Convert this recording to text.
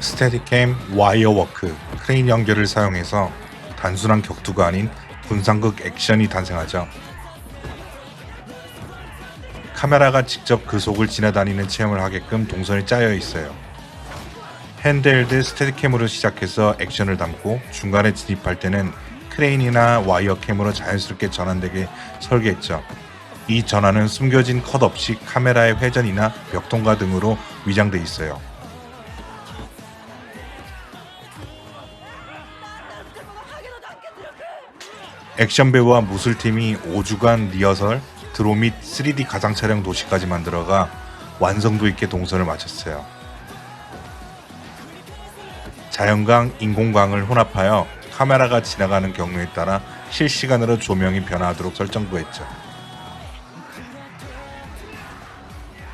스테디캠 와이어워크 크레인 연결을 사용해서 단순한 격투가 아닌 분상극 액션이 탄생하죠. 카메라가 직접 그 속을 지나다니는 체험을 하게끔 동선이 짜여 있어요. 핸드헬드 스테디캠으로 시작해서 액션을 담고 중간에 진입할 때는 크레인이나 와이어캠으로 자연스럽게 전환되게 설계했죠. 이 전환은 숨겨진 컷 없이 카메라의 회전이나 벽 통과 등으로 위장돼 있어요. 액션 배우와 무술팀이 5주간 리허설, 드로 및 3D 가상 촬영 도시까지 만들어가 완성도 있게 동선을 마쳤어요. 자연광, 인공광을 혼합하여 카메라가 지나가는 경로에 따라 실시간으로 조명이 변화하도록 설정도 했죠.